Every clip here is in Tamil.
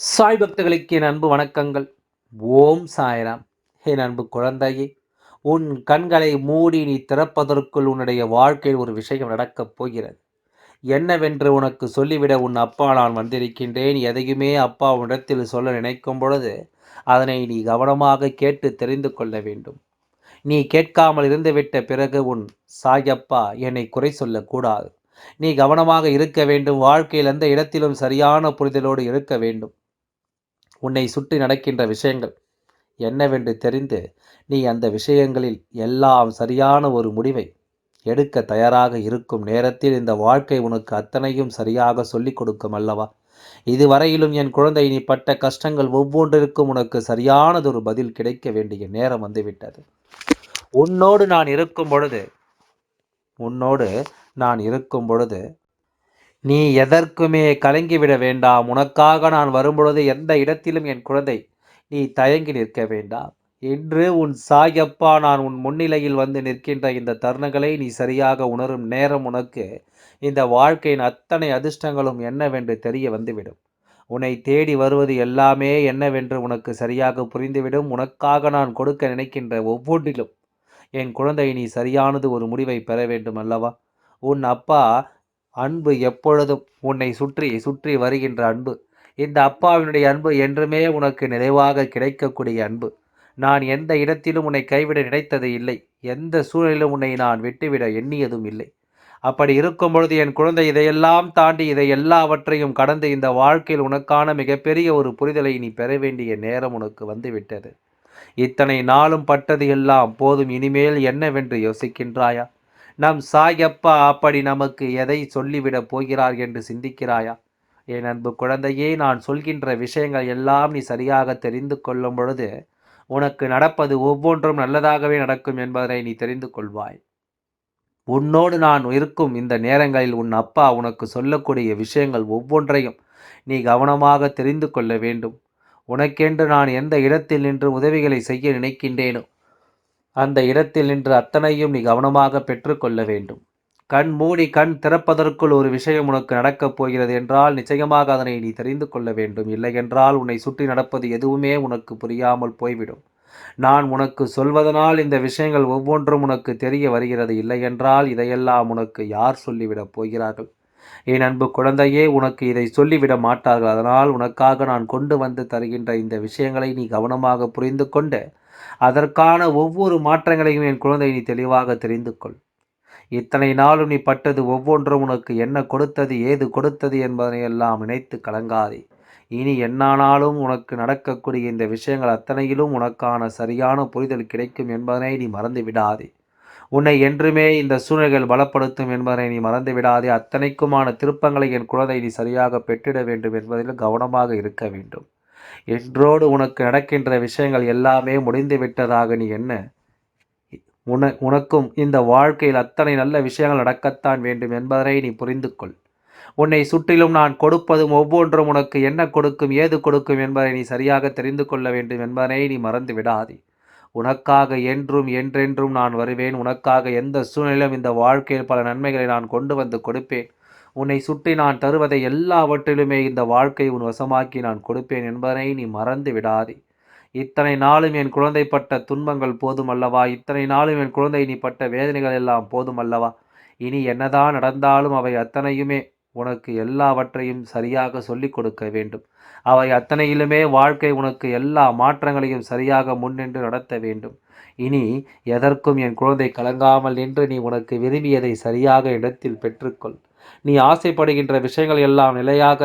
சாய் பக்தர்களுக்கு என் அன்பு வணக்கங்கள். ஓம் சாய்ராம். என் அன்பு குழந்தையே உன் கண்களை மூடி நீ திறப்பதற்குள் உன்னுடைய வாழ்க்கையில் ஒரு விஷயம் நடக்கப் போகிறது. என்னவென்று உனக்கு சொல்லிவிட உன் அப்பா நான் வந்திருக்கின்றேன். எதையுமே அப்பா உன்னிடத்தில் சொல்ல நினைக்கும் பொழுது அதனை நீ கவனமாக கேட்டு தெரிந்து கொள்ள வேண்டும். நீ கேட்காமல் இருந்துவிட்ட பிறகு உன் சாயப்பா என்னை குறை சொல்லக்கூடாது. நீ கவனமாக இருக்க வேண்டும். வாழ்க்கையில் எந்த இடத்திலும் சரியான புரிதலோடு இருக்க வேண்டும். உன்னை சுற்றி நடக்கின்ற விஷயங்கள் என்னவென்று தெரிந்து நீ அந்த விஷயங்களில் எல்லாம் சரியான ஒரு முடிவை எடுக்க தயாராக இருக்கும் நேரத்தில் இந்த வாழ்க்கை உனக்கு அத்தனையும் சரியாக சொல்லிக் கொடுக்கும் அல்லவா? இதுவரையிலும் என் குழந்தை நீ பட்ட கஷ்டங்கள் ஒவ்வொன்றிற்கும் உனக்கு சரியானதொரு பதில் கிடைக்க வேண்டிய நேரம் வந்துவிட்டது. உன்னோடு நான் இருக்கும் பொழுது உன்னோடு நான் இருக்கும் பொழுது நீ எதற்குமே கலங்கிவிட வேண்டாம். உனக்காக நான் வரும்பொழுது எந்த இடத்திலும் என் குழந்தை நீ தயங்கி நிற்க வேண்டாம். இன்று உன் சாயப்பா நான் உன் முன்னிலையில் வந்து நிற்கின்ற இந்த தருணங்களை நீ சரியாக உணரும் நேரம் உனக்கு இந்த வாழ்க்கையின் அத்தனை அதிர்ஷ்டங்களும் என்னவென்று தெரிய வந்துவிடும். உன்னை தேடி வருவது எல்லாமே என்னவென்று உனக்கு சரியாக புரிந்துவிடும். உனக்காக நான் கொடுக்க நினைக்கின்ற ஒவ்வொன்றிலும் என் குழந்தை நீ சரியானது ஒரு முடிவை பெற வேண்டும் அல்லவா உன் அப்பா அன்பு எப்பொழுதும் உன்னை சுற்றி சுற்றி வருகின்ற அன்பு. இந்த அப்பாவினுடைய அன்பு என்றுமே உனக்கு நிறைவாக கிடைக்கக்கூடிய அன்பு. நான் எந்த இடத்திலும் உன்னை கைவிட நினைத்தது இல்லை. எந்த சூழலிலும் உன்னை நான் விட்டுவிட எண்ணியதும் இல்லை. அப்படி இருக்கும் பொழுது என் குழந்தை இதையெல்லாம் தாண்டி இதை எல்லாவற்றையும் கடந்து இந்த வாழ்க்கையில் உனக்கான மிகப்பெரிய ஒரு புரிதலை நீ பெற வேண்டிய நேரம் உனக்கு வந்துவிட்டது. இத்தனை நாளும் பட்டது எல்லாம் போதும். இனிமேல் என்னவென்று யோசிக்கின்றாயா? நம் சாயப்பா அப்படி நமக்கு எதை சொல்லிவிடப் போகிறார் என்று சிந்திக்கிறாயா? என் அன்பு குழந்தையே நான் சொல்கின்ற விஷயங்கள் எல்லாம் நீ சரியாக தெரிந்து கொள்ளும் பொழுது உனக்கு நடப்பது ஒவ்வொன்றும் நல்லதாகவே நடக்கும் என்பதை நீ தெரிந்து கொள்வாய். உன்னோடு நான் இருக்கும் இந்த நேரங்களில் உன் அப்பா உனக்கு சொல்லக்கூடிய விஷயங்கள் ஒவ்வொன்றையும் நீ கவனமாக தெரிந்து கொள்ள வேண்டும். உனக்கென்று நான் எந்த இடத்தில் நின்று உதவிகளை செய்ய நினைக்கின்றேனோ அந்த இடத்தில் நின்று அத்தனையும் நீ கவனமாக பெற்றுக்கொள்ள வேண்டும். கண் மூடி கண் திறப்பதற்குள் ஒரு விஷயம் உனக்கு நடக்கப் போகிறது என்றால் நிச்சயமாக அதனை நீ தெரிந்து கொள்ள வேண்டும். இல்லை என்றால் உன்னை சுற்றி நடப்பது எதுவுமே உனக்கு புரியாமல் போய்விடும். நான் உனக்கு சொல்வதனால் இந்த விஷயங்கள் ஒவ்வொன்றும் உனக்கு தெரிய வருகிறது. இல்லை என்றால் இதையெல்லாம் உனக்கு யார் சொல்லிவிடப் போகிறார்கள்? என் அன்பு குழந்தையே உனக்கு இதை சொல்லிவிட மாட்டார்கள். அதனால் உனக்காக நான் கொண்டு வந்து தருகின்ற இந்த விஷயங்களை நீ கவனமாக புரிந்து கொண்டு அதற்கான ஒவ்வொரு மாற்றங்களையும் என் குழந்தை நீ தெளிவாக தெரிந்து கொள். இத்தனை நாளும் நீ பட்டது ஒவ்வொன்றும் உனக்கு என்ன கொடுத்தது ஏது கொடுத்தது என்பதனை எல்லாம் நினைத்து கலங்காதே. இனி என்னானாலும் உனக்கு நடக்கக்கூடிய இந்த விஷயங்கள் அத்தனையிலும் உனக்கான சரியான புரிதல் கிடைக்கும் என்பதனை நீ மறந்து விடாதே. உன்னை என்றுமே இந்த சூழ்நிலைகள் பலப்படுத்தும் என்பதனை நீ மறந்து விடாதே. அத்தனைக்குமான திருப்பங்களை என் குழந்தை நீ சரியாக பெற்றிட வேண்டும் என்பதில் கவனமாக இருக்க வேண்டும். என்றோடு உனக்கு நடக்கின்ற விஷயங்கள் எல்லாமே முடிந்து விட்டதாக நீ என்ன? உன உனக்கும் இந்த வாழ்க்கையில் அத்தனை நல்ல விஷயங்கள் நடக்கத்தான் வேண்டும் என்பதை நீ புரிந்து கொள் உன்னை சுற்றிலும் நான் கொடுப்பதும் ஒவ்வொன்றும் உனக்கு என்ன கொடுக்கும் ஏது கொடுக்கும் என்பதை நீ சரியாக தெரிந்து கொள்ள வேண்டும் என்பதனை நீ மறந்து விடாதே. உனக்காக என்றும் என்றென்றும் நான் வருவேன். உனக்காக எந்த சூழ்நிலையிலும் இந்த வாழ்க்கையில் பல நன்மைகளை நான் கொண்டு வந்து கொடுப்பேன். உன்னை சுற்றி நான் தருவதை எல்லாவற்றிலுமே இந்த வாழ்க்கை உன் வசமாக்கி நான் கொடுப்பேன் என்பதனை நீ மறந்து விடாதே. இத்தனை நாளும் என் குழந்தை பட்ட துன்பங்கள் போதுமல்லவா இத்தனை நாளும் என் குழந்தை நீ பட்ட வேதனைகள் எல்லாம் போதுமல்லவா இனி என்னதான் நடந்தாலும் அவை அத்தனையுமே உனக்கு எல்லாவற்றையும் சரியாக சொல்லிக் கொடுக்க வேண்டும். அவை அத்தனையிலுமே வாழ்க்கை உனக்கு எல்லா மாற்றங்களையும் சரியாக முன்னின்று நடத்த வேண்டும். இனி எதற்கும் என் குழந்தை கலங்காமல் நின்று நீ உனக்கு விரும்பியதை சரியாக இடத்தில் பெற்றுக்கொள். நீ ஆசைப்படுகின்ற விஷயங்கள் எல்லாம் நிலையாக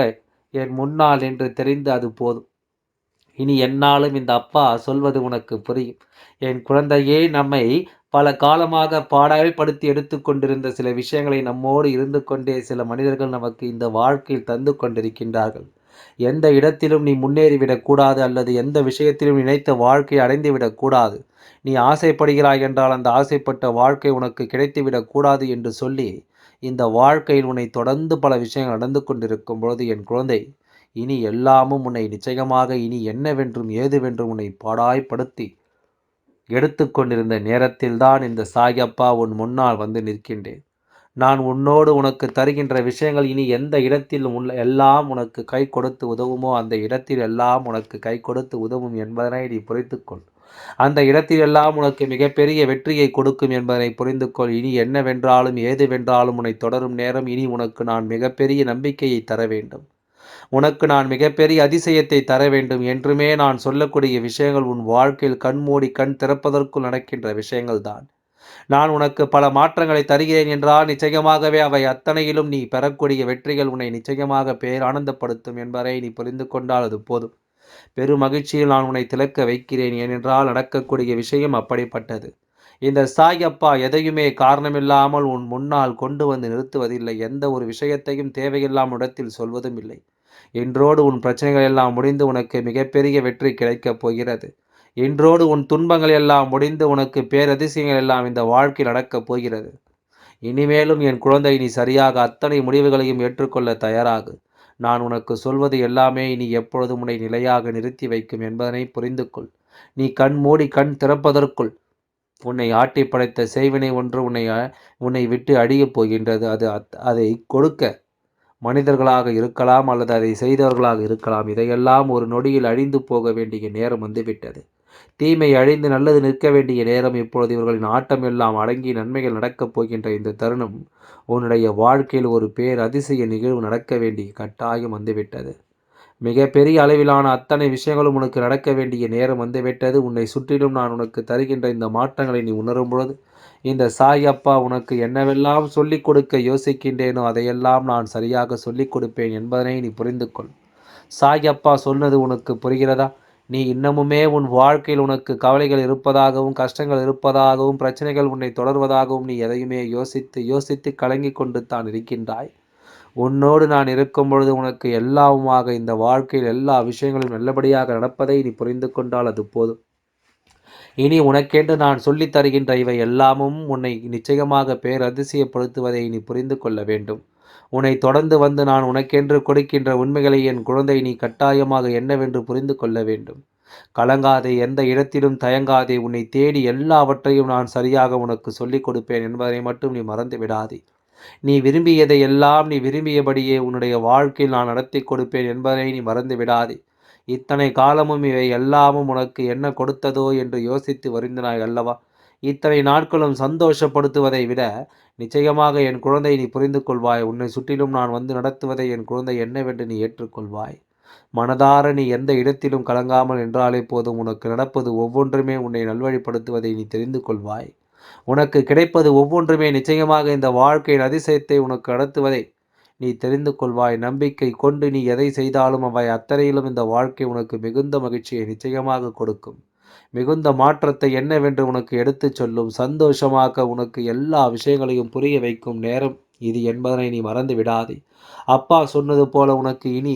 என் முன்னால் என்று தெரிந்து அது போதும். இனி என்னாலும் இந்த அப்பா சொல்வது உனக்கு புரியும். என் குழந்தையே நம்மை பல காலமாக பாடாய்ப்படுத்தி எடுத்துக்கொண்டிருந்த சில விஷயங்களை நம்மோடு இருந்து கொண்டே சில மனிதர்கள் நமக்கு இந்த வாழ்க்கையில் தந்து கொண்டிருக்கின்றார்கள். எந்த இடத்திலும் நீ முன்னேறிவிடக்கூடாது அல்லது எந்த விஷயத்திலும் நினைத்த வாழ்க்கை அடைந்துவிடக்கூடாது நீ ஆசைப்படுகிறாய் என்றால் அந்த ஆசைப்பட்ட வாழ்க்கை உனக்கு கிடைத்துவிடக்கூடாது என்று சொல்லி இந்த வாழ்க்கையில் உன்னை தொடர்ந்து பல விஷயங்கள் நடந்து கொண்டிருக்கும் பொழுது என் குழந்தை இனி எல்லாமும் உன்னை நிச்சயமாக இனி என்னவென்றும் ஏதுவென்றும் உன்னை பாடாய்ப்படுத்தி எடுத்துக்கொண்டிருந்த நேரத்தில்தான் இந்த சாயப்பா உன் முன்னால் வந்து நிற்கின்றேன். நான் உன்னோடு உனக்கு தருகின்ற விஷயங்கள் இனி எந்த இடத்தில் உள்ள எல்லாம் உனக்கு கை கொடுத்து உதவுமோ அந்த இடத்தில் எல்லாம் உனக்கு கை கொடுத்து உதவும் என்பதனை நீ புரித்துக்கொள் அந்த இடத்திலெல்லாம் உனக்கு மிகப்பெரிய வெற்றியை கொடுக்கும் என்பதனை புரிந்துகொள். இனி என்னவென்றாலும் ஏதுவென்றாலும் உன்னை தொடரும் நேரம் இனி உனக்கு நான் மிகப்பெரிய நம்பிக்கையை தர வேண்டும். உனக்கு நான் மிகப்பெரிய அதிசயத்தை தர வேண்டும். என்றுமே நான் சொல்லக்கூடிய விஷயங்கள் உன் வாழ்க்கையில் கண்மூடி கண் திறப்பதற்குள் நடக்கின்ற விஷயங்கள் தான் நான் உனக்கு பல மாற்றங்களை தருகிறேன் என்றால் நிச்சயமாகவே அவை அத்தனையிலும் நீ பெறக்கூடிய வெற்றிகள் உன்னை நிச்சயமாக பேர் ஆனந்தப்படுத்தும் என்பதை நீ புரிந்து கொண்டால் அது போதும். பெரும் மகிழ்ச்சியில் நான் உன்னை திளக்க வைக்கிறேன் ஏனென்றால் நடக்கக்கூடிய விஷயம் அப்படிப்பட்டது. இந்த சாயப்பா எதையுமே காரணமில்லாமல் உன் முன்னால் கொண்டு வந்து நிறுத்துவதில்லை. எந்த ஒரு விஷயத்தையும் தேவையில்லாம இடத்தில் சொல்வதும் இல்லை. என்றோடு உன் பிரச்சனைகள் எல்லாம் முடிந்து உனக்கு மிகப்பெரிய வெற்றி கிடைக்கப் போகிறது. இன்றோடு உன் துன்பங்கள் எல்லாம் முடிந்து உனக்கு பேரதிசயங்கள் எல்லாம் இந்த வாழ்க்கை நடக்கப் போகிறது. இனிமேலும் என் குழந்தை நீ சரியாக அத்தனை முடிவுகளையும் ஏற்றுக்கொள்ள தயாராகு. நான் உனக்கு சொல்வது எல்லாமே இனி எப்பொழுதும் உன்னை நிலையாக நிறுத்தி வைக்கும் என்பதனை புரிந்து கொள் நீ கண் மூடி கண் திறப்பதற்குள் உன்னை ஆட்டி படைத்த செய்வினை ஒன்று உன்னை உன்னை விட்டு அடியப் போகின்றது. அது அதை கொடுக்க மனிதர்களாக இருக்கலாம் அல்லது அதை செய்தவர்களாக இருக்கலாம். இதையெல்லாம் ஒரு நொடியில் அழிந்து போக வேண்டிய நேரம் வந்துவிட்டது தீமை அழிந்து நல்லது நிற்க வேண்டிய நேரம் இப்பொழுது இவர்களின் ஆட்டம் எல்லாம் அடங்கி நன்மைகள் நடக்கப் போகின்ற இந்த தருணம் உன்னுடைய வாழ்க்கையில் ஒரு பேர் அதிசய நிகழ்வு நடக்க வேண்டிய கட்டாயம் வந்துவிட்டது. மிக பெரிய அளவிலான அத்தனை விஷயங்களும் உனக்கு நடக்க வேண்டிய நேரம் வந்துவிட்டது. உன்னை சுற்றிலும் நான் உனக்கு தருகின்ற இந்த மாற்றங்களை நீ உணரும் பொழுது இந்த சாய் அப்பா உனக்கு என்னவெல்லாம் சொல்லிக் கொடுக்க யோசிக்கின்றேனோ அதையெல்லாம் நான் சரியாக சொல்லிக் கொடுப்பேன் என்பதனை நீ புரிந்து கொள் சாய் அப்பா சொன்னது உனக்கு புரிகிறதா? நீ இன்னமுமே உன் வாழ்க்கையில் உனக்கு கவலைகள் இருப்பதாகவும் கஷ்டங்கள் இருப்பதாகவும் பிரச்சனைகள் உன்னை தொடர்வதாகவும் நீ எதையுமே யோசித்து யோசித்து கலங்கி கொண்டு தான் இருக்கின்றாய். உன்னோடு நான் இருக்கும் பொழுது உனக்கு எல்லாவுமாக இந்த வாழ்க்கையில் எல்லா விஷயங்களும் நல்லபடியாக நடப்பதை நீ புரிந்து கொண்டால் அது போதும். இனி உனக்கென்று நான் சொல்லித் தருகின்ற இவை எல்லாமும் உன்னை நிச்சயமாக பேரதிசயப்படுத்துவதை நீ புரிந்து கொள்ள வேண்டும். உன்னை தொடர்ந்து வந்து நான் உனக்கென்று கொடுக்கின்ற உண்மைகளை என் குழந்தை நீ கட்டாயமாக என்னவென்று புரிந்து கொள்ள வேண்டும். கலங்காதே எந்த இடத்திலும் தயங்காதே. உன்னை தேடி எல்லாவற்றையும் நான் சரியாக உனக்கு சொல்லிக் கொடுப்பேன் என்பதை மட்டும் நீ மறந்து விடாதே. நீ விரும்பியதை எல்லாம் நீ விரும்பியபடியே உன்னுடைய வாழ்க்கையில் நான் நடத்தி கொடுப்பேன் என்பதை நீ மறந்து விடாதே. இத்தனை காலமும் இவை எல்லாமும் உனக்கு என்ன கொடுத்ததோ என்று யோசித்து வருந்தினாய் அல்லவா? இத்தனை நாட்களும் சந்தோஷப்படுத்துவதை விட நிச்சயமாக என் குழந்தை நீ புரிந்து கொள்வாய் உன்னை சுற்றிலும் நான் வந்து நடத்துவதை என் குழந்தை என்னவென்று நீ ஏற்றுக்கொள்வாய். மனதார நீ எந்த இடத்திலும் கலங்காமல் என்றாலே போதும். உனக்கு நடப்பது ஒவ்வொன்றுமே உன்னை நல்வழிப்படுத்துவதை நீ தெரிந்து கொள்வாய் உனக்கு கிடைப்பது ஒவ்வொன்றுமே நிச்சயமாக இந்த வாழ்க்கையின் அதிசயத்தை உனக்கு நடத்துவதை நீ தெரிந்து கொள்வாய் நம்பிக்கை கொண்டு நீ எதை செய்தாலும் அவை அத்தனையிலும் இந்த வாழ்க்கை உனக்கு மிகுந்த மகிழ்ச்சியை நிச்சயமாக கொடுக்கும். மிகுந்த மாற்றத்தை என்னவென்று உனக்கு எடுத்துச் சொல்லும் சந்தோஷமாக உனக்கு எல்லா விஷயங்களையும் புரிய வைக்கும் நேரம் இது என்பதனை நீ மறந்து விடாதே. அப்பா சொன்னது போல உனக்கு இனி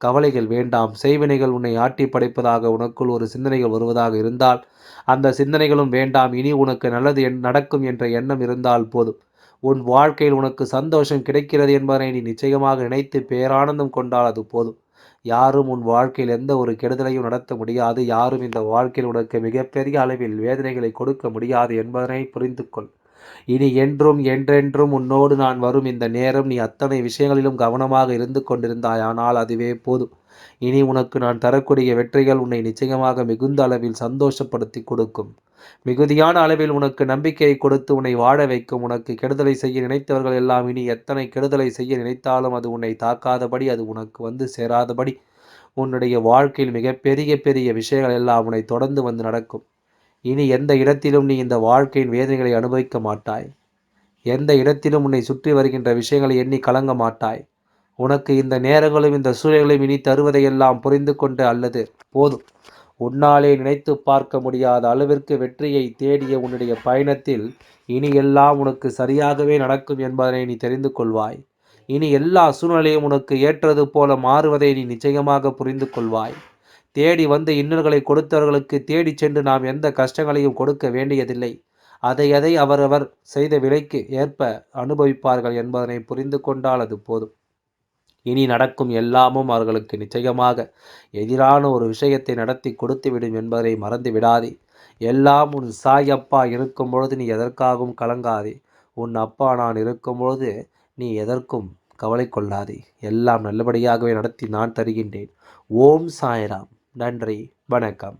கவலைகள் வேண்டாம். செய்வினைகள் உன்னை ஆட்டி படைப்பதாக உனக்குள் ஒரு சிந்தனைகள் வருவதாக இருந்தால் அந்த சிந்தனைகளும் வேண்டாம். இனி உனக்கு நல்லது நடக்கும் என்ற எண்ணம் இருந்தால் போதும். உன் வாழ்க்கையில் உனக்கு சந்தோஷம் கிடைக்கிறது என்பதனை நீ நிச்சயமாக நினைத்து பேரானந்தம் கொண்டால் அது போதும். யாரும் உன் வாழ்க்கையில் எந்த ஒரு கெடுதலையும் நடத்த முடியாது. யாரும் இந்த வாழ்க்கையில் உனக்கு மிகப்பெரிய அளவில் வேதனைகளை கொடுக்க முடியாது என்பதனை புரிந்து கொள் இனி என்றும் என்றென்றும் உன்னோடு நான் வரும் இந்த நேரம் நீ அத்தனை விஷயங்களிலும் கவனமாக இருந்து கொண்டிருந்தாய் ஆனால் அதுவே போதும். இனி உனக்கு நான் தரக்கூடிய வெற்றிகள் உன்னை நிச்சயமாக மிகுந்த அளவில் சந்தோஷப்படுத்தி கொடுக்கும். மிகுதியான அளவில் உனக்கு நம்பிக்கையை கொடுத்து உன்னை வாழ வைக்கும். உனக்கு கெடுதலை செய்ய நினைத்தவர்கள் எல்லாம் இனி எத்தனை கெடுதலை செய்ய நினைத்தாலும் அது உன்னை தாக்காதபடி அது உனக்கு வந்து சேராதபடி. உன்னுடைய வாழ்க்கையில் மிக பெரிய பெரிய விஷயங்கள் எல்லாம் உன்னை தொடர்ந்து வந்து நடக்கும். இனி எந்த இடத்திலும் நீ இந்த வாழ்க்கையின் வேதனைகளை அனுபவிக்க மாட்டாய். எந்த இடத்திலும் உன்னை சுற்றி வருகின்ற விஷயங்களை எண்ணி கலங்க மாட்டாய். உனக்கு இந்த நேரங்களும் இந்த சூழல்களையும் இனி தருவதையெல்லாம் புரிந்து கொண்டு அல்லது போதும். உன்னாலே நினைத்து பார்க்க முடியாத அளவிற்கு வெற்றியை தேடிய உன்னுடைய பயணத்தில் இனி எல்லாம் உனக்கு சரியாகவே நடக்கும் என்பதனை நீ தெரிந்து கொள்வாய். இனி எல்லா சூழ்நிலையும் உனக்கு ஏற்றது போல மாறுவதை நீ நிச்சயமாக புரிந்து கொள்வாய். தேடி வந்து இன்னல்களை கொடுத்தவர்களுக்கு தேடி சென்று நாம் எந்த கஷ்டங்களையும் கொடுக்க வேண்டியதில்லை. அதை அதை அவரவர் செய்த விலைக்கு ஏற்ப அனுபவிப்பார்கள் என்பதனை புரிந்து கொண்டால் அது போதும். இனி நடக்கும் எல்லாமும் அவர்களுக்கு நிச்சயமாக எதிரான ஒரு விஷயத்தை நடத்தி கொடுத்துவிடும் என்பதை மறந்து விடாதே. எல்லாம் உன் சாயப்பா இருக்கும் பொழுது நீ எதற்காகவும் கலங்காதே. உன் அப்பா நான் இருக்கும்பொழுது நீ எதற்கும் கவலை கொள்ளாதே. எல்லாம் நல்லபடியாகவே நடத்தி நான் தருகின்றேன். ஓம் சாய்ராம். நன்றி வணக்கம்.